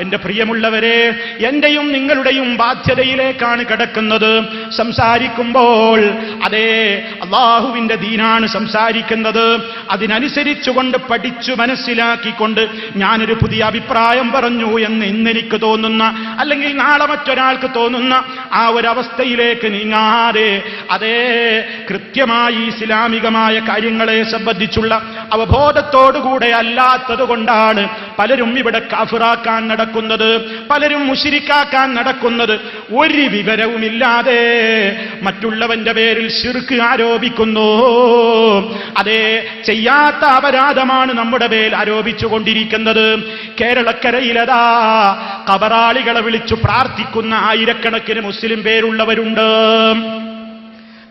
എന്റെ പ്രിയമുള്ളവരെ എന്റെയും നിങ്ങളുടെയും ബാധ്യതയിലേക്കാണ് കിടക്കുന്നത്. സംസാരിക്കുമ്പോൾ അതേ അള്ളാഹുവിന്റെ ദീനാണ് സംസാരിക്കുന്നത്. അതിനനുസരിച്ചുകൊണ്ട് പഠിച്ചു മനസ്സിലാക്കിക്കൊണ്ട് ഞാനൊരു പുതിയ അഭിപ്രായം പറഞ്ഞു എന്ന് ഇന്നെനിക്ക് തോന്നുന്ന അല്ലെങ്കിൽ നാളെ മറ്റൊരാൾക്ക് തോന്നുന്ന ആ ഒരവസ്ഥയിലേക്ക് നീങ്ങാതെ അതേ കൃത്യമായി ഇസ്ലാമികമായ കാര്യങ്ങളെ സംബന്ധിച്ചുള്ള അവബോധത്തോടുകൂടെ അല്ലാത്തത് കൊണ്ടാണ് പലരും ഇവിടെ കാഫിറാക്കാൻ നടക്കുന്നത്. പലരും മുഷിരിക്കാക്കാൻ നടക്കുന്നത് ഒരു വിവരവുമില്ലാതെ മറ്റുള്ളവന്റെ പേരിൽ ശിർക്ക് ആരോപിക്കുന്നു. അതെ ചെയ്യാത്ത അപരാധമാണ് നമ്മുടെ പേരിൽ ആരോപിച്ചുകൊണ്ടിരിക്കുന്നത്. കേരളക്കരയിലതാ കബറാളികളെ വിളിച്ചു പ്രാർത്ഥിക്കുന്ന ആയിരക്കണക്കിന് മുസ്ലിം പേരുള്ളവരുണ്ട്.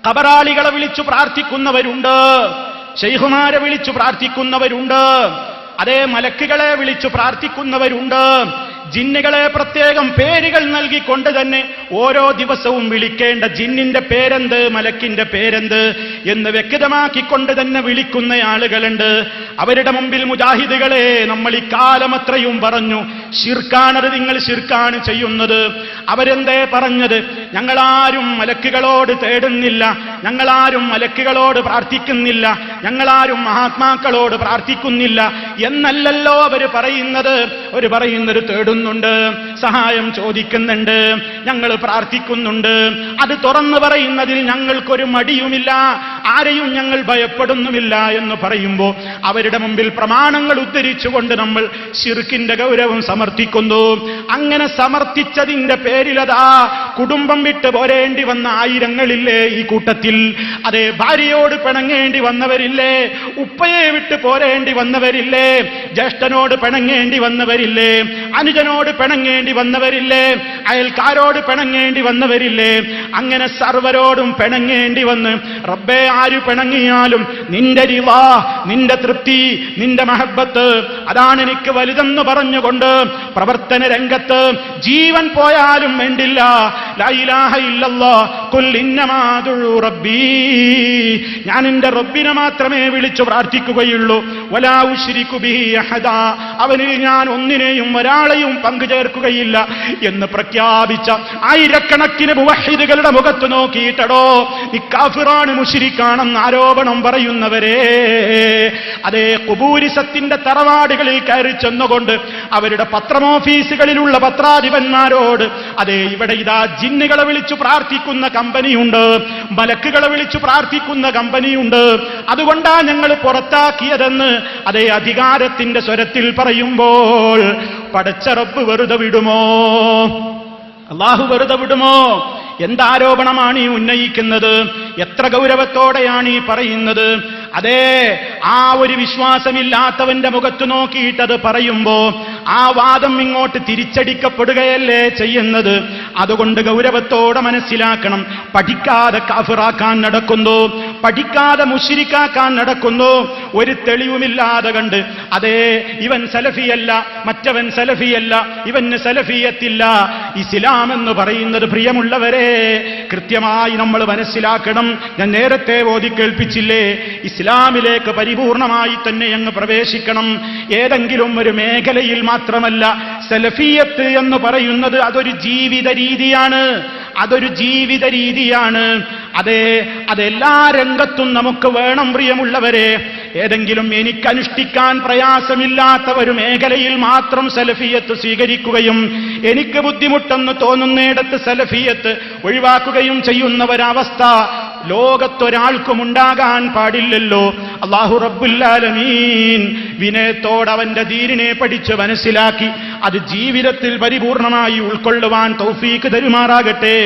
കബറാളികളെ വിളിച്ചു പ്രാർത്ഥിക്കുന്നവരുണ്ട്. ശൈഹുമാരെ വിളിച്ചു പ്രാർത്ഥിക്കുന്നവരുണ്ട്. അതേ മലക്കുകളെ വിളിച്ചു പ്രാർത്ഥിക്കുന്നവരുണ്ട്. ജിന്നുകളെ പ്രത്യേകം പേരുകൾ നൽകിക്കൊണ്ട് തന്നെ ഓരോ ദിവസവും വിളിക്കേണ്ട ജിന്നിന്റെ പേരെന്ത് മലക്കിന്റെ പേരെന്ത് എന്ന് വ്യക്തമാക്കിക്കൊണ്ട് തന്നെ വിളിക്കുന്ന ആളുകളുണ്ട്. അവരുടെ മുമ്പിൽ മുജാഹിദുകളെ നമ്മൾ ഇക്കാലം അത്രയും പറഞ്ഞു. ശിർക്കാണത് നിങ്ങൾ ശിർക്കാണ് ചെയ്യുന്നത്. അവരെന്തേ പറഞ്ഞത്? ഞങ്ങളാരും മലക്കുകളോട് തേടുന്നില്ല. ഞങ്ങളാരും മലക്കുകളോട് പ്രാർത്ഥിക്കുന്നില്ല. ഞങ്ങളാരും മഹാത്മാക്കളോട് പ്രാർത്ഥിക്കുന്നില്ല. എന്നല്ലല്ലോ അവർ പറയുന്നത്. അവർ പറയുന്നത് തേടുന്നുണ്ട്. സഹായം ചോദിക്കുന്നുണ്ട്. ഞങ്ങൾ പ്രാർത്ഥിക്കുന്നുണ്ട്. അത് തുറന്നു പറയുന്നതിൽ ഞങ്ങൾക്കൊരു മടിയുമില്ല. ആരെയും ഞങ്ങൾ ഭയപ്പെടുന്നുമില്ല എന്ന് പറയുമ്പോൾ അവരുടെ മുമ്പിൽ പ്രമാണങ്ങൾ ഉദ്ധരിച്ചുകൊണ്ട് നമ്മൾ ശിർക്കിന്റെ ഗൗരവം സമർത്ഥിക്കുന്നു. അങ്ങനെ സമർത്ഥിച്ചതിന്റെ പേരിലതാ കുടുംബം വിട്ട് പോരേണ്ടി വന്ന ആയിരങ്ങളില്ലേ ഈ കൂട്ടത്തിൽ? അതേ ഭാര്യയോട് പിണങ്ങേണ്ടി വന്നവരില്ലേ? ഉപ്പയെ വിട്ട് പോരേണ്ടി വന്നവരില്ലേ? ജ്യേഷ്ഠനോട് പിണങ്ങേണ്ടി വന്നവരില്ലേ? അനുജനോട് പിണങ്ങേണ്ടി വന്നവരില്ലേ? അയൽക്കാരോട് പിണങ്ങേണ്ടി വന്നവരില്ലേ? അങ്ങനെ സർവരോടും പിണങ്ങേണ്ടി വന്ന് റബ്ബേ ആര് പിണങ്ങിയാലും നിന്റെ റിവാ നിന്റെ തൃപ്തി നിന്റെ മഹബത്ത് അതാണ് എനിക്ക് വലുതെന്ന് പറഞ്ഞുകൊണ്ട് പ്രവർത്തന രംഗത്ത് ജീവൻ പോയാലും വേണ്ടില്ല. ലൈലാഹ ഇല്ലല്ലോ റബ്ബീ. ഞാൻ എന്റെ റബ്ബിനെ മാത്രമേ വിളിച്ചു പ്രാർത്ഥിക്കുകയുള്ളൂ. അവനിൽ ഞാൻ ഒന്നിനെയും ഒരാളെയും പങ്കു ചേർക്കുകയില്ല എന്ന് പ്രഖ്യാപിച്ച ആയിരക്കണക്കിന് മുവഹിദുകളുടെ മുഖത്ത് നോക്കിയിട്ടടോ. ഈ കാഫിറാണ് മുഷിരിക്കാണെന്ന് ആരോപണം പറയുന്നവരെ. അതേ കുബൂരിസത്തിന്റെ തറവാടുകളിൽ കയറി ചെന്നുകൊണ്ട് അവരുടെ പത്രമോഫീസുകളിലുള്ള പത്രാധിപന്മാരോട് അതേ ഇവിടെ ഇതാ ജിന്നുകളെ വിളിച്ചു പ്രാർത്ഥിക്കുന്ന കമ്പനിയുണ്ട്. മലക്കുകളെ വിളിച്ച് പ്രാർത്ഥിക്കുന്ന കമ്പനിയുണ്ട്. അതുകൊണ്ടാ ഞങ്ങൾ പുറത്താക്കിയതെന്ന് അതേ അധികാരത്തിന്റെ സ്വരത്തിൽ പറയുമ്പോൾ പടച്ചറപ്പ് വെറുതെ വിടുമോ? അള്ളാഹു വെറുതെ വിടുമോ? എന്താരോപണമാണ് ഈ ഉന്നയിക്കുന്നത്? എത്ര ഗൗരവത്തോടെയാണ് ഈ പറയുന്നത്? അതേ ആ ഒരു വിശ്വാസമില്ലാത്തവന്റെ മുഖത്ത് നോക്കിയിട്ടത് പറയുമ്പോ ആ വാദം ഇങ്ങോട്ട് തിരിച്ചടിക്കപ്പെടുകയല്ലേ ചെയ്യുന്നത്? അതുകൊണ്ട് ഗൗരവത്തോടെ മനസ്സിലാക്കണം. പഠിക്കാതെ കാഫിറാക്കാൻ നടക്കുന്നു. പഠിക്കാതെ മുഷിരിക്കാക്കാൻ നടക്കുന്നു. ഒരു തെളിവുമില്ലാതെ കണ്ട് അതേ ഇവൻ സലഫിയല്ല മറ്റവൻ സലഫിയല്ല ഇവന് സലഫിയത്തില്ല. ഇസ്ലാം എന്ന് പറയുന്നത് പ്രിയമുള്ളവരെ കൃത്യമായി നമ്മൾ മനസ്സിലാക്കണം. ഞാൻ നേരത്തെ ഓതി കേൾപ്പിച്ചില്ലേ ഇസ്ലാമിലേക്ക് പരിപൂർണമായി തന്നെ അങ്ങ് പ്രവേശിക്കണം. ഏതെങ്കിലും ഒരു മേഖലയിൽ മാത്രമല്ല സലഫിയത്ത് എന്ന് പറയുന്നത് അതൊരു ജീവിത രീതിയാണ്. അതൊരു ജീവിത രീതിയാണ്. അതെ അതെല്ലാ രംഗത്തും നമുക്ക് വേണം പ്രിയമുള്ളവരെ. ഏതെങ്കിലും എനിക്ക് അനുഷ്ഠിക്കാൻ പ്രയാസമില്ലാത്ത ഒരു മേഖലയിൽ മാത്രം സലഫിയത്ത് സ്വീകരിക്കുകയും എനിക്ക് ബുദ്ധിമുട്ടെന്ന് തോന്നുന്നിടത്ത് സലഫിയത്ത് ഒഴിവാക്കുകയും ചെയ്യുന്ന ഒരവസ്ഥ ലോകത്തൊരാൾക്കും ഉണ്ടാകാൻ പാടില്ലല്ലോ അള്ളാഹു റബ്ബുല്ലാലമീൻ വിനയത്തോടവന്റെ ദീനിനെ പഠിച്ച് മനസ്സിലാക്കി അത് ജീവിതത്തിൽ പരിപൂർണമായി ഉൾക്കൊള്ളുവാൻ തൗഫീക്ക് തരുമാറാകട്ടെ.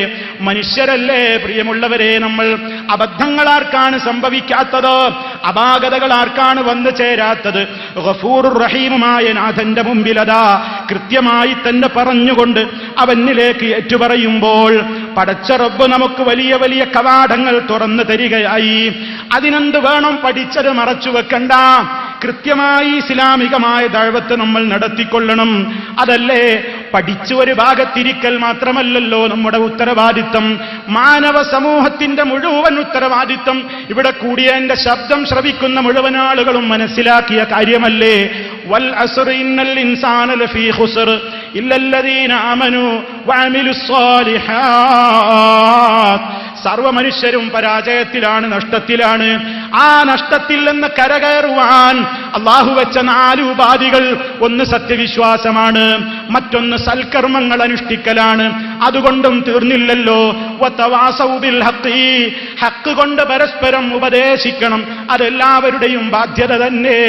മനുഷ്യരല്ലേ പ്രിയമുള്ളവരെ നമ്മൾ? അബദ്ധങ്ങൾ ആർക്കാണ് സംഭവിക്കാത്തത്? അപാകതകൾ ആർക്കാണ് വന്നു ചേരാത്തത്? ഗഫൂർ റഹീമുമായ നാഥന്റെ മുമ്പിലതാ കൃത്യമായി തന്നെ പറഞ്ഞുകൊണ്ട് അവനിലേക്ക് ഏറ്റുപറയുമ്പോൾ പടച്ച റബ്ബ് നമുക്ക് വലിയ വലിയ കവാടങ്ങൾ തുറന്നു തരികയായി. അതിനെന്ത് വേണം പഠിച്ചത് മറച്ചു വെക്കണ്ട. കൃത്യമായി ഇസ്ലാമികമായ ദഴവത്ത് നമ്മൾ നടത്തിക്കൊള്ളണം. അതല്ലേ പഠിച്ചു ഒരു ഭാഗത്തിരിക്കൽ മാത്രമല്ലല്ലോ നമ്മുടെ ഉത്തരവാദിത്തം. മാനവ സമൂഹത്തിന്റെ മുഴുവൻ ഉത്തരവാദിത്തം. ഇവിടെ കൂടിയ എന്റെ ശബ്ദം ശ്രവിക്കുന്ന മുഴുവൻ ആളുകളും മനസ്സിലാക്കിയ കാര്യമല്ലേ? വൽ ഇന്നൽ ഇൻസാന ലഫീ ഖുസ്ർ ഇല്ലല്ലദീന ആമനു വഅമിലുസ് സാലിഹാത്ത് സർവ മനുഷ്യരും പരാജയത്തിലാണ് നഷ്ടത്തിലാണ്. ആ നഷ്ടത്തിൽ നിന്ന് കരകയറുവാൻ അള്ളാഹു വെച്ച നാല് ഉപാധികൾ. ഒന്ന് സത്യവിശ്വാസമാണ് മറ്റൊന്ന് സൽക്കർമ്മങ്ങൾ അനുഷ്ഠിക്കലാണ്. അതുകൊണ്ടും തീർന്നില്ലല്ലോ. ഹക്ക് കൊണ്ട് പരസ്പരം ഉപദേശിക്കണം. അതെല്ലാവരുടെയും ബാധ്യത തന്നെ.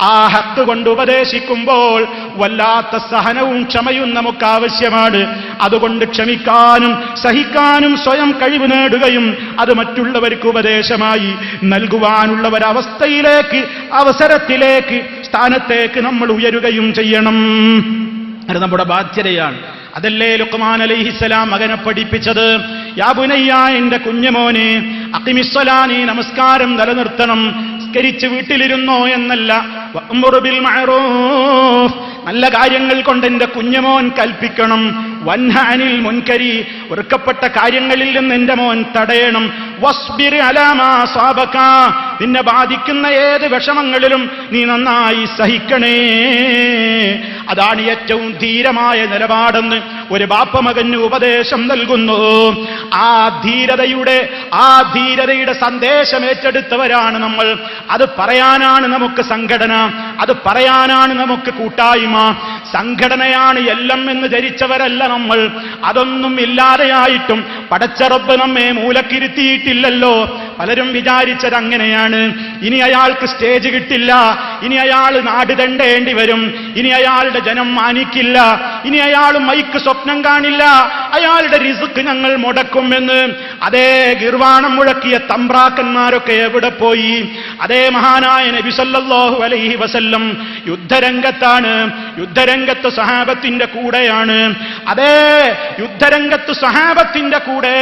ആ ഹക്ക് കൊണ്ട് ഉപദേശിക്കുമ്പോൾ വല്ലാത്ത സഹനവും ക്ഷമയും നമുക്ക് ആവശ്യമാണ് അതുകൊണ്ട് ക്ഷമിക്കാനും സഹിക്കാനും സ്വയം കഴിവ് നേടുകയും അത് മറ്റുള്ളവർക്ക് ഉപദേശമായി. നൽകുവാനുള്ള ഒരവസ്ഥയിലേക്ക് അവസരത്തിലേക്ക് സ്ഥാനത്തേക്ക് നമ്മൾ ഉയരുകയും ചെയ്യണം. അത് നമ്മുടെ ബാധ്യതയാണ്. അതല്ലേ ലുക്മാൻ അലൈഹിസ്സലാം മകനെ പഠിപ്പിച്ചത്? യാബുനയ്യ എന്റെ കുഞ്ഞുമോനെ അക്കിമിസ്വലാ നീ നമസ്കാരം നിലനിർത്തണം. സ്കരിച്ച് വീട്ടിലിരുന്നോ എന്നല്ല. ബിൽ മഅറൂഫ്. നല്ല കാര്യങ്ങൾ കൊണ്ട് എന്റെ കുഞ്ഞുമോൻ കൽപ്പിക്കണം. വൻഹാനിൽ മുൻകരി. വെറുക്കപ്പെട്ട കാര്യങ്ങളിൽ നിന്ന് എന്റെ മോൻ തടയണം. നിന്നെ ബാധിക്കുന്ന ഏത് വിഷമങ്ങളിലും നീ നന്നായി സഹിക്കണേ. അതാണ് ഏറ്റവും ധീരമായ നിലപാടെന്ന് ഒരു ബാപ്പമകന് ഉപദേശം നൽകുന്നു. ആ ധീരതയുടെ ആ ധീരതയുടെ സന്ദേശം ഏറ്റെടുത്തവരാണ് നമ്മൾ. അത് പറയാനാണ് നമുക്ക് സംഘടന. അത് പറയാനാണ് നമുക്ക് കൂട്ടായ്മ. സംഘടനയാണ് എല്ലാം എന്ന് ധരിച്ചവരല്ല നമ്മൾ. അതൊന്നും ഇല്ലാതെയായിട്ടും പടച്ചറപ്പ് നമ്മെ മൂലക്കിരുത്തിയിട്ടില്ലല്ലോ പലരും വിചാരിച്ചത് അങ്ങനെയാണ് ഇനി അയാൾക്ക് സ്റ്റേജ് കിട്ടില്ല. ഇനി അയാൾ നാട് തണ്ടേണ്ടി വരും. ഇനി അയാളുടെ ജനം മാനിക്കില്ല. ഇനി അയാൾ മൈക്ക് സ്വപ്നം കാണില്ല. അയാളുടെ റിസുക്ക് ഞങ്ങൾ മുടക്കുമെന്ന്. അതേ ഗിർവാണം മുഴക്കിയ തമ്പ്രാക്കന്മാരൊക്കെ എവിടെ പോയി? അതേ മഹാനായ നബി സല്ലല്ലാഹു അലൈഹി വസല്ലം യുദ്ധരംഗത്താണ്. യുദ്ധരംഗത്ത് സഹാബത്തിന്റെ കൂടെയാണ്. അതേ യുദ്ധരംഗത്ത് സഹാബത്തിന്റെ കൂടെ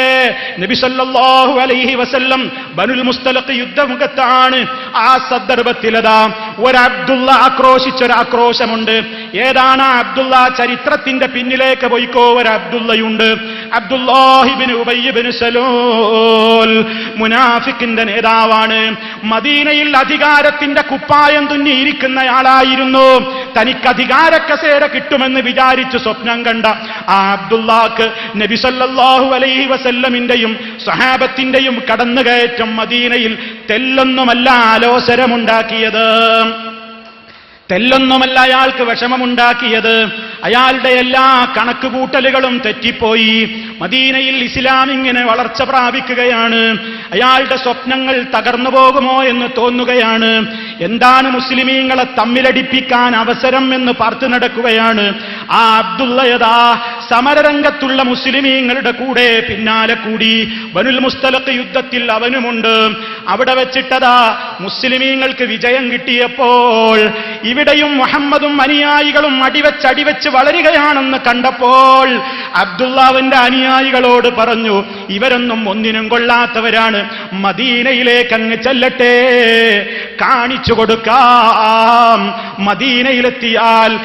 നബി സല്ലല്ലാഹു അലൈഹി വസല്ലം ബനുൽ മുസ്തലഖ് യുദ്ധമുഖത്താണ്. ആ സന്ദർഭത്തിലതാ ഒരു അബ്ദുള്ള ആക്രോശിച്ചൊരു ആക്രോശമുണ്ട്. ഏതാണ് ആ അബ്ദുള്ള ചരിത്രത്തിന്റെ പിന്നിലേക്ക് പോയിക്കോ? ഒരു അബ്ദുള്ളയുണ്ട്. മുനാഫിക്കിന്റെ നേതാവാണ്. മദീനയിൽ അധികാരത്തിന്റെ കുപ്പായം തുന്നിയിരിക്കുന്നയാളായിരുന്നു. തനിക്ക് അധികാര കസേര കിട്ടുമെന്ന് വിചാരിച്ച് സ്വപ്നം കണ്ട ആ അബ്ദുല്ലാക്ക് നബിസല്ലാഹു അലൈഹി വസല്ലമിന്റെയും സഹാബത്തിന്റെയും കടന്നുകയറ്റം മദീനയിൽ തെല്ലൊന്നുമല്ല ആലോചനമുണ്ടാക്കിയത് തെല്ലൊന്നുമല്ല അയാൾക്ക് വിഷമമുണ്ടാക്കിയത്. അയാളുടെ എല്ലാ കണക്കുകൂട്ടലുകളും തെറ്റിപ്പോയി. മദീനയിൽ ഇസ്ലാം ഇങ്ങനെ വളർച്ച പ്രാപിക്കുകയാണ്. അയാളുടെ സ്വപ്നങ്ങൾ തകർന്നു പോകുമോ എന്ന് തോന്നുകയാണ്. എന്താണ് മുസ്ലിമീങ്ങളെ തമ്മിലടിപ്പിക്കാൻ അവസരം എന്ന് പാർത്തു നടക്കുകയാണ്. ആ അബ്ദുള്ളയതാ സമരരംഗത്തുള്ള മുസ്ലിമീങ്ങളുടെ കൂടെ പിന്നാലെ കൂടി ബനുൽ മുസ്തലത്ത് യുദ്ധത്തിൽ അവനുമുണ്ട്. അവിടെ വെച്ചിട്ടതാ മുസ്ലിമീങ്ങൾക്ക് വിജയം കിട്ടിയപ്പോൾ ഇവിടെയും മുഹമ്മദും അനുയായികളും അടിവെച്ച് വളരുകയാണെന്ന് കണ്ടപ്പോൾ അബ്ദുള്ളാവിന്റെ അനുയായികളോട് പറഞ്ഞു ഇവരൊന്നും ഒന്നിനും കൊള്ളാത്തവരാണ്. മദീനയിലേക്ക് അങ്ങ് ചെല്ലട്ടെ. കാണിച്ചു കൊടുക്കാം. മദീനയിലെത്തിയാൽ.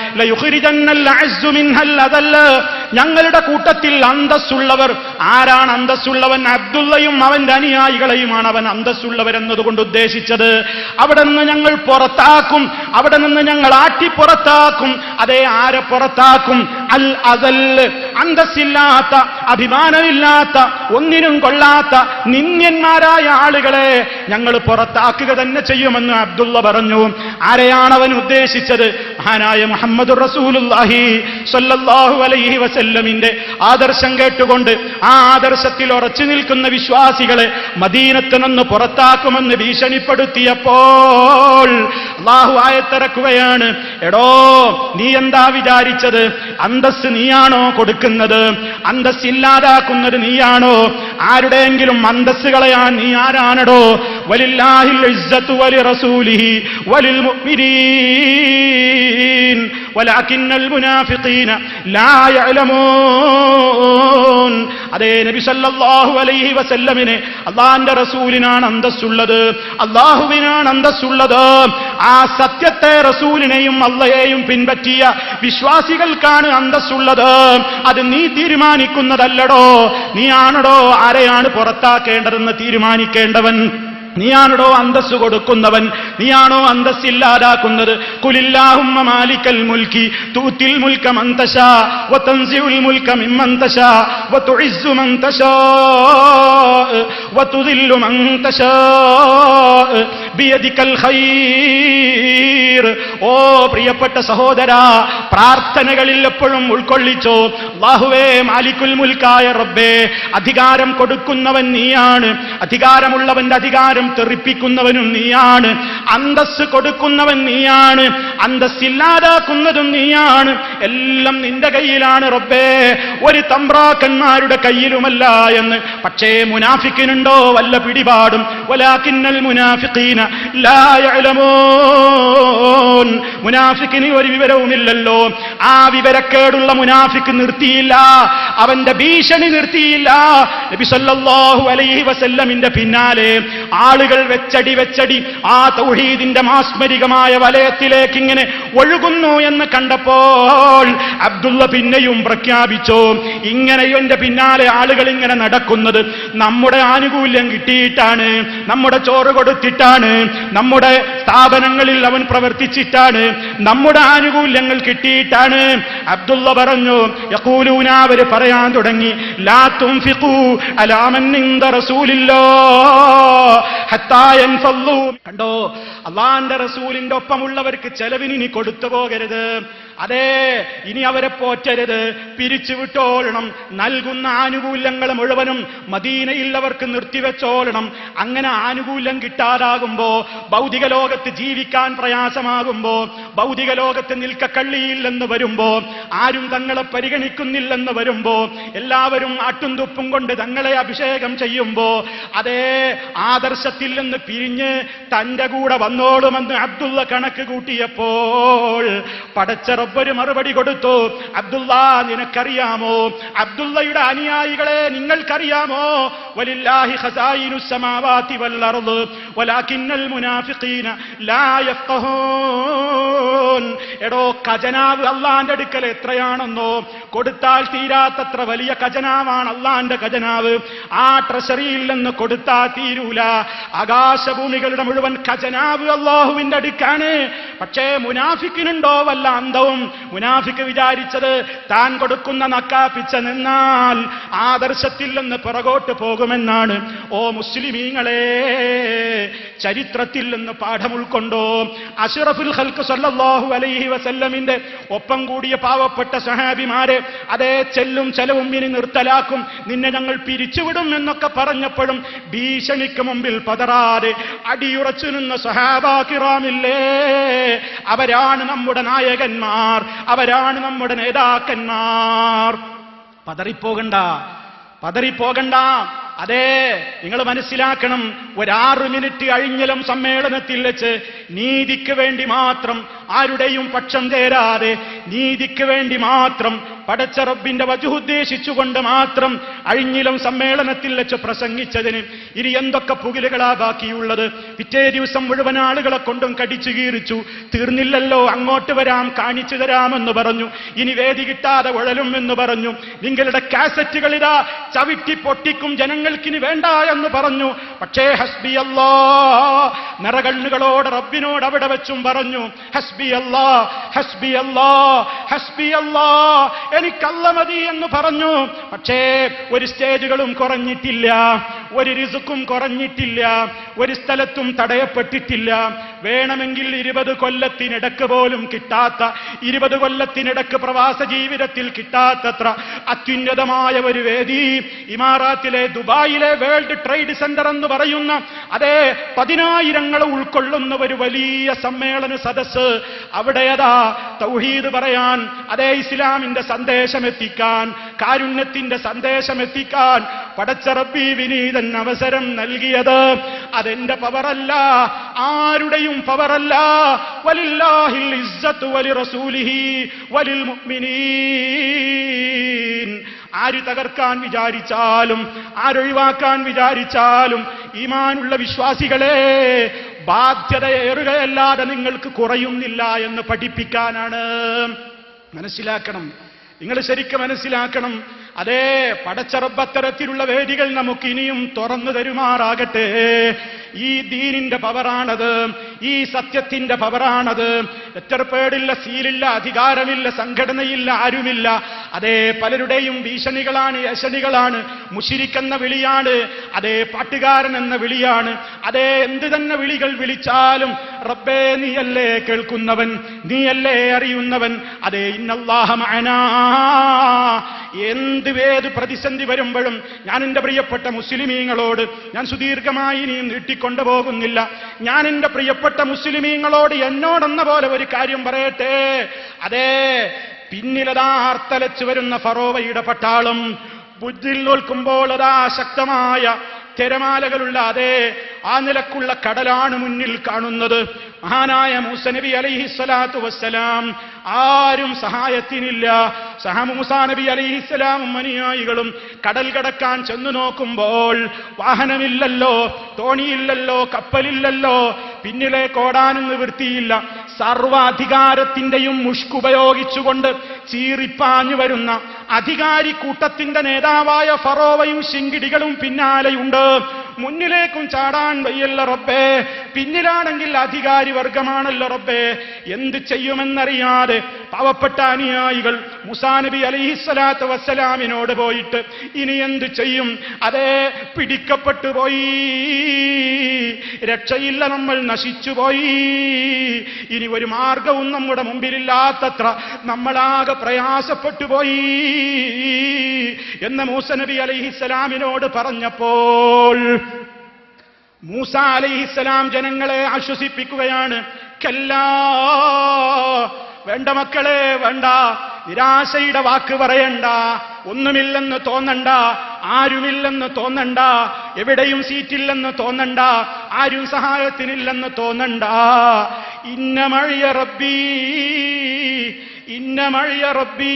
ഞങ്ങളുടെ കൂട്ടത്തിൽ അന്തസ്സുള്ളവർ ആരാണ് അന്തസ്സുള്ളവൻ? അബ്ദുള്ളയും അവന്റെ അനുയായികളെയുമാണ് അവൻ അന്തസ്സുള്ളവരെന്നതുകൊണ്ട് ഉദ്ദേശിച്ചത്. അവിടെ നിന്ന് ഞങ്ങൾ പുറത്താക്കും. അവിടെ നിന്ന് ഞങ്ങൾ ആട്ടി പുറത്താക്കും അതേ ആരെ പുറത്താക്കും? അൽ അതൽ അന്തസ്സില്ലാത്ത അഭിമാനമില്ലാത്ത ഒന്നിനും കൊള്ളാത്ത നിന്ദ്യന്മാരായ ആളുകളെ ഞങ്ങൾ പുറത്താക്കുക തന്നെ ചെയ്യുമെന്ന് അബ്ദുള്ള പറഞ്ഞു. ആരെയാണ് അവൻ ഉദ്ദേശിച്ചത്? മഹാനായ മുഹമ്മദ് റസൂലുല്ലാഹി സല്ലല്ലാഹു അലൈഹി വസല്ലമിന്റെ ആദർശം കേട്ടുകൊണ്ട് ആ ആദർശത്തിൽ ഉറച്ചു നിൽക്കുന്ന വിശ്വാസികളെ മദീനത്ത് നിന്ന് പുറത്താക്കുമെന്ന് ഭീഷണിപ്പെടുത്തിയപ്പോൾ അള്ളാഹു ആയത്തിറക്കുകയാണ്. എടോ നീ എന്താ വിചാരിച്ചത്? അന്തസ് നീയാണോ കൊടുക്കുന്നത്? അന്തസ് ഇല്ലാതാക്കുന്നത് നീയാണോ? ആരുടെയെങ്കിലും അന്തസ് കളയാൻ നീ ആരാണടോ? വലില്ലാഹിൽ വലി റസൂലിഹി വലിൽ മുഅ്മിനീൻ. വലാകിന്നൽ മുനാഫിഖീന ലാ യഅലമൂൻ. അതേ നബി സല്ലാഹു അലൈഹി വസല്ലമിന് അള്ളാന്റെ റസൂലിനാണ് അന്തസ്സുള്ളത്. അള്ളാഹുവിനാണ് അന്തസ്സുള്ളത്. ആ സത്യത്തെ റസൂലിനെയും അള്ളയെയും പിൻപറ്റിയ വിശ്വാസികൾക്കാണ് അന്തസ്സുള്ളത്. അത് നീ തീരുമാനിക്കുന്നതല്ലടോ. നീ ആണടോ ആരെയാണ് പുറത്താക്കേണ്ടതെന്ന് തീരുമാനിക്കേണ്ടവൻ? നീയാണോ അന്തസ് കൊടുക്കുന്നവൻ നീയാണോ അന്തസ് ഇല്ലാതാക്കുന്നത്? കുലില്ലാഹുമ്മ മാലിക്കൽ മുൽക്കി തൂത്തിൽ മുൽക്ക മന്തശ വതൻസിഉൽ മുൽക്ക മിമ്മന്തശ വതുഇസ്സു മന്തശ വതുദില്ലു تشاء بيدك الخير. ഓ പ്രിയപ്പെട്ട സഹോദര പ്രാർത്ഥനകളിൽ എപ്പോഴും ഉൾക്കൊള്ളിച്ചോ? അല്ലാഹുവേ മാലിക്കുൽ മുൽക്കായ റബ്ബേ അധികാരം കൊടുക്കുന്നവൻ നീയാണ്. അധികാരമുള്ളവന്റെ അധികാരം തെറിപ്പിക്കുന്നവനും നീയാണ്. അന്തസ് കൊടുക്കുന്നവൻ നീയാണ്. അന്തസ് ഇല്ലാതാക്കുന്നതും നീയാണ്. എല്ലാം നിന്റെ കയ്യിലാണ് റബ്ബേ. ഒരു തമ്പ്രാക്കന്മാരുടെ കയ്യിലുമല്ല എന്ന്. പക്ഷേ മുനാഫിക്കിനുണ്ടോ വല്ല പിടിപാടും? വലാക്കിന്നൽ മുനാഫിക്കീന ലാ യഅലമൂൻ. മുനാഫിക്കിന് ഒരു വിവരവുമില്ലല്ലോ. ആ വിവരക്കേടുള്ള മുനാഫിക്ക് നിർത്തിയില്ല. അവന്റെ ഭീഷണി നിർത്തിയില്ല. നബി സല്ലല്ലാഹു അലൈഹി വസല്ലമിന്റെ പിന്നാലെ ആളുകൾ വെച്ചടി വെച്ചടി ആ തൗഹീദിന്റെ മാസ്മരികമായ വലയത്തിലേക്ക് ഇങ്ങനെ ഒഴുകുന്നു എന്ന് കണ്ടപ്പോൾ അബ്ദുള്ള പിന്നെയും പ്രഖ്യാപിച്ചു. ഇങ്ങനെ എന്റെ പിന്നാലെ ആളുകൾ ഇങ്ങനെ നടക്കുന്നത്. നമ്മുടെ ആനുകൂല്യം കിട്ടിയിട്ടാണ് നമ്മുടെ ചോറ് കൊടുത്തിട്ടാണ് നമ്മുടെ സ്ഥാപനങ്ങളിൽ അവൻ പ്രവർത്തിച്ചിട്ടാണ് നമ്മുടെ ആനുകൂല്യങ്ങൾ കിട്ടിയിട്ടാണ്. അബ്ദുള്ള പറഞ്ഞു യക്കൂലൂന അവർ പറയാൻ തുടങ്ങി ലാ തുംഫിഖൂ അലാ റസൂലില്ലോ കണ്ടോ അള്ളാന്റെ റസൂലിന്റെ ഒപ്പമുള്ളവർക്ക് ചെലവിന് ഇനി കൊടുത്തു പോകരുത്. അതെ ഇനി അവരെ പോറ്റരുത്. പിരിച്ചുവിട്ടോളണം നൽകുന്ന ആനുകൂല്യങ്ങൾ മുഴുവനും മദീനയിൽ അവർക്ക് നിർത്തിവെച്ചോളണം. അങ്ങനെ ആനുകൂല്യം കിട്ടാതാകുമ്പോ ഭൗതിക ലോകത്ത് ജീവിക്കാൻ പ്രയാസമാകുമ്പോ ഭൗതിക ലോകത്ത് നിൽക്കക്കള്ളിയില്ലെന്ന് വരുമ്പോ ആരും തങ്ങളെ പരിഗണിക്കുന്നില്ലെന്ന് വരുമ്പോ എല്ലാവരും ആട്ടും തുപ്പും കൊണ്ട് തങ്ങളെ അഭിഷേകം ചെയ്യുമ്പോ അതേ ആദർശത്തിൽ നിന്ന് പിരിഞ്ഞ് തന്റെ കൂടെ വന്നോളുമെന്ന് അബ്ദുള്ള കണക്ക് കൂട്ടിയപ്പോൾ പടച്ച റബ്ബര് മറുപടി കൊടുത്തു. അബ്ദുള്ള നിനക്കറിയാമോ? അബ്ദുള്ളയുടെ അനുയായികളെ നിങ്ങൾക്കറിയാമോ? വലില്ലാഹി വൽ ലാ എടോ ഖജനാവ് അള്ളാന്റെ അടുക്കൽ എത്രയാണെന്നോ? കൊടുത്താൽ തീരാത്തത്ര വലിയ ഖജനാവാണ് അള്ളാന്റെ ഖജനാവ്. ആ ട്രഷറിയിൽ നിന്ന് കൊടുത്താൽ തീരൂല. ആകാശഭൂമികളുടെ മുഴുവൻ ഖജനാവ് അള്ളാഹുവിന്റെ അടുക്കാണ്. പക്ഷേ മുനാഫിക്കിനുണ്ടോ വല്ല അന്തവും? മുനാഫിക്ക് വിചാരിച്ചത് താൻ കൊടുക്കുന്ന നക്കാപ്പിച്ച നിന്നാൽ ആദർശത്തിൽ നിന്ന് പുറകോട്ട് പോകുമെന്നാണ്. ഓ മുസ്ലിമീങ്ങളെ ചരിത്രത്തിൽ നിന്ന് പാഠം ഉൾക്കൊണ്ടോ? അഷ്റഫുൽ ഹൽക്ക് സല്ലാഹു അലൈഹി വസല്ലമിന്റെ ഒപ്പം കൂടിയ പാവപ്പെട്ട സഹാബിമാരെ അതേ ചെല്ലും ചെലവും ഇനി നിർത്തലാക്കും. നിന്നെ ഞങ്ങൾ പിരിച്ചുവിടും എന്നൊക്കെ പറഞ്ഞപ്പോഴും ഭീഷണിക്ക് മുമ്പിൽ പതറാതെ അടിയുറച്ചു നിന്ന സഹാബാക്കിറാമില്ലേ അവരാണ് നമ്മുടെ നായകന്മാർ. അവരാണ് നമ്മുടെ നേതാക്കന്മാർ. പതറിപ്പോകണ്ട പതറിപ്പോകണ്ട. അതെ നിങ്ങൾ മനസ്സിലാക്കണം ഒരാറ് മിനിറ്റ് അഴിഞ്ഞലം സമ്മേളനത്തിൽ വെച്ച് നീതിക്ക് വേണ്ടി മാത്രം ആരുടെയും പക്ഷം ചേരാതെ നീതിക്ക് വേണ്ടി മാത്രം പടച്ച റബ്ബിന്റെ വജുദ്ദേശിച്ചുകൊണ്ട് മാത്രം അഴിഞ്ഞിലും സമ്മേളനത്തിൽ വെച്ച് പ്രസംഗിച്ചതിന് ഇനി എന്തൊക്കെ പുകിലുകളാ ബാക്കിയുള്ളത്? പിറ്റേ ദിവസം മുഴുവൻ ആളുകളെ കൊണ്ടും കടിച്ചു കീറിച്ചു. തീർന്നില്ലല്ലോ അങ്ങോട്ട് വരാം കാണിച്ചു തരാമെന്ന് പറഞ്ഞു. ഇനി വേദി കിട്ടാതെ ഉഴലും എന്ന് പറഞ്ഞു. നിങ്ങളുടെ കാസറ്റുകളിതാ ചവിട്ടി പൊട്ടിക്കും ജനങ്ങൾക്കിനി വേണ്ട എന്ന് പറഞ്ഞു. പക്ഷേ ഹസ്ബി അല്ലാ നിറകണ്ണുകളോട് റബ്ബിനോട് അവിടെ വെച്ചും പറഞ്ഞു ഹസ്ബി അല്ലാ ഹസ്ബി അല്ലാ ഹസ്ബി അല്ലാ എനിക്കല്ല മതി എന്ന് പറഞ്ഞു. പക്ഷേ ഒരു സ്റ്റേജുകളും കുറഞ്ഞിട്ടില്ല ഒരു റിസുക്കും കുറഞ്ഞിട്ടില്ല ഒരു സ്ഥലത്തും തടയപ്പെട്ടിട്ടില്ല വേണമെങ്കിൽ ഇരുപത് കൊല്ലത്തിനിടക്ക് പോലും കിട്ടാത്ത ഇരുപത് കൊല്ലത്തിനിടക്ക് പ്രവാസ ജീവിതത്തിൽ കിട്ടാത്തത്ര അത്യുന്നതമായ ഒരു വേദി ഇമാറാത്തിലെ ദുബായിലെ വേൾഡ് ട്രേഡ് സെന്റർ എന്ന് പറയുന്ന അതേ പതിനായിരങ്ങൾ ഉൾക്കൊള്ളുന്ന ഒരു വലിയ സമ്മേളന സദസ്സ് അവിടെ അതാ തൗഹീദ് പറയാൻ അതേ ഇസ്ലാമിന്റെ സന്ദേശം എത്തിക്കാൻ കാരുണ്യത്തിന്റെ സന്ദേശം എത്തിക്കാൻ പടച്ചറബി വിനീതൻ അവസരം നൽകിയത്. അതെന്റെ പവറല്ല ആരുടെയും പവറല്ല. വലില്ലാഹിൽ ഇസ്സത്തു വലി റസൂലിഹി വലിൽ മുഅ്മിനീൻ. ആര് തകർക്കാൻ വിചാരിച്ചാലും ആരൊഴിവാക്കാൻ വിചാരിച്ചാലും ഈമാനുള്ള വിശ്വാസികളെ ബാധ്യതയേറുകയല്ലാതെ നിങ്ങൾക്ക് കുറയുന്നില്ല എന്ന് പഠിപ്പിക്കാനാണ്. മനസ്സിലാക്കണം. നിങ്ങൾ ശരിക്കും മനസ്സിലാക്കണം. അതേ പടച്ചറബത്തരത്തിലുള്ള വേദികൾ നമുക്ക് ഇനിയും തുറന്നു തരുമാറാകട്ടെ. ഈ ദീനിന്റെ പവറാണത് ഈ സത്യത്തിന്റെ പവറാണത്. എത്ര പേടില്ല സീലില്ല അധികാരമില്ല സംഘടനയില്ല ആരുമില്ല. അതേ പലരുടെയും ഭീഷണികളാണ് യശണികളാണ് മുഷിരിക്കെന്ന വിളിയാണ് അതേ പാട്ടുകാരൻ എന്ന വിളിയാണ് അതേ എന്ത് തന്നെ വിളികൾ വിളിച്ചാലും റബ്ബേ നീയല്ലേ കേൾക്കുന്നവൻ നീയല്ലേ അറിയുന്നവൻ അതേ ഇന്നല്ലാഹ മഅനാ. എന്ത് ഏത് പ്രതിസന്ധി വരുമ്പോഴും ഞാൻ എന്റെ പ്രിയപ്പെട്ട മുസ്ലിമീങ്ങളോട് ഞാൻ സുദീർഘമായി ഇനിയും നീട്ടിക്കൊണ്ടു പോകുന്നില്ല. ഞാൻ എന്റെ പ്രിയപ്പെട്ട മുസ്ലിമീങ്ങളോട് എന്നോടെന്ന പോലെ ഒരു കാര്യം പറയട്ടെ. അതേ പിന്നിലതാ ആർത്തലച്ചു വരുന്ന ഫറോവയുടെ പട്ടാളം. ബുദ്ധിൽ നോൽക്കുമ്പോൾ അതാ ശക്തമായ തിരമാലകളുള്ള അതേ ആ നിലക്കുള്ള കടലാണ് മുന്നിൽ കാണുന്നത്. മഹാനായ മൂസനബി അലൈഹിസ്സലാത്തു വസ്സലാം ആരും സഹായത്തിനില്ല. സഹ മൂസാ നബി അലൈഹിസ്സലാമും അനുയായികളും കടൽ കടക്കാൻ ചെന്നു നോക്കുമ്പോൾ വാഹനമില്ലല്ലോ തോണിയില്ലല്ലോ കപ്പലില്ലല്ലോ പിന്നിലേക്ക് കോടാനും നിവൃത്തിയില്ല. സർവാധികാരത്തിന്റെയും മുഷ്കുപയോഗിച്ചുകൊണ്ട് ചീറിപ്പാഞ്ഞു വരുന്ന അധികാരി കൂട്ടത്തിന്റെ നേതാവായ ഫറോവയും ശിങ്കിടികളും പിന്നാലെയുണ്ട്. മുന്നിലേക്കും ചാടാൻ വയ്യല്ല റബ്ബേ. പിന്നിലാണെങ്കിൽ അധികാരി വർഗമാണല്ലോ റബ്ബേ. എന്ത് ചെയ്യുമെന്നറിയാതെ പാവപ്പെട്ട അനുയായികൾ മുസാനബി അലൈഹിസ്സലാത്തു വസ്സലാമിനോട് പോയിട്ട് ഇനി എന്ത് ചെയ്യും? അതേ പിടിക്കപ്പെട്ടു പോയി. രക്ഷയില്ല നമ്മൾ നശിച്ചുപോയി ഇനി ഒരു മാർഗവും നമ്മുടെ മുമ്പിലില്ലാത്തത്ര നമ്മളാകെ പ്രയാസപ്പെട്ടു പോയി. എന്ന് മൂസനബി അലൈഹിസ്സലാമിനോട് പറഞ്ഞപ്പോൾ മൂസ അലിഹിസ്സലാം ജനങ്ങളെ ആശ്വസിപ്പിക്കുകയാണ് കല്ലാ വേണ്ട മക്കളെ വേണ്ട. നിരാശയുടെ വാക്ക് പറയണ്ട. ഒന്നുമില്ലെന്ന് തോന്നണ്ട. ആരുമില്ലെന്ന് തോന്നണ്ട. എവിടെയും സീറ്റില്ലെന്ന് തോന്നണ്ട. ആരും സഹായത്തിനില്ലെന്ന് തോന്നണ്ട. ഇന്ന മഴിയ റബ്ബീ ഇന്ന മഴിയ റബ്ബീ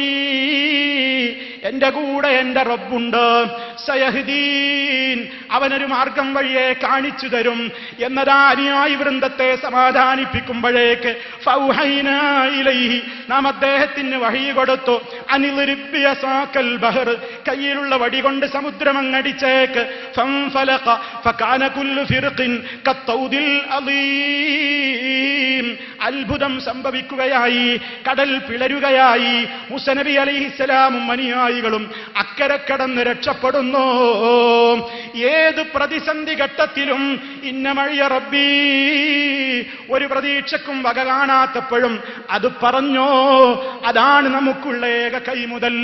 എന്റെ കൂടെ എന്റെ റബ്ബുണ്ട്. സയഹദീൻ അവനൊരു മാർഗം വഴിയെ കാണിച്ചു തരും എന്നതാ അനുയായി വൃന്ദത്തെ സമാധാനിപ്പിക്കുമ്പോഴേക്ക്. നാം അദ്ദേഹത്തിന് വഴി കൊടുത്തു. അനിലിരിപ്പിയ സാക്കൽ ബഹർ കയ്യിലുള്ള വടി കൊണ്ട് സമുദ്രമങ്ങടിച്ചേക്ക്. അത്ഭുതം സംഭവിക്കുകയായി കടൽ പിളരുകയായി. മുസനബി അലൈഹിസ്സലാമും അനുയായികളും അക്കരെ കടന്ന് രക്ഷപ്പെടുന്നു. ഏത് പ്രതിസന്ധി ഘട്ടത്തിലും ഇന്ന മഴിയ റബ്ബീ ഒരു പ്രതീക്ഷക്കും വക കാണാത്തപ്പോഴും അത് പറഞ്ഞോ? അതാണ് നമുക്കുള്ള ഏക കൈമുതൽ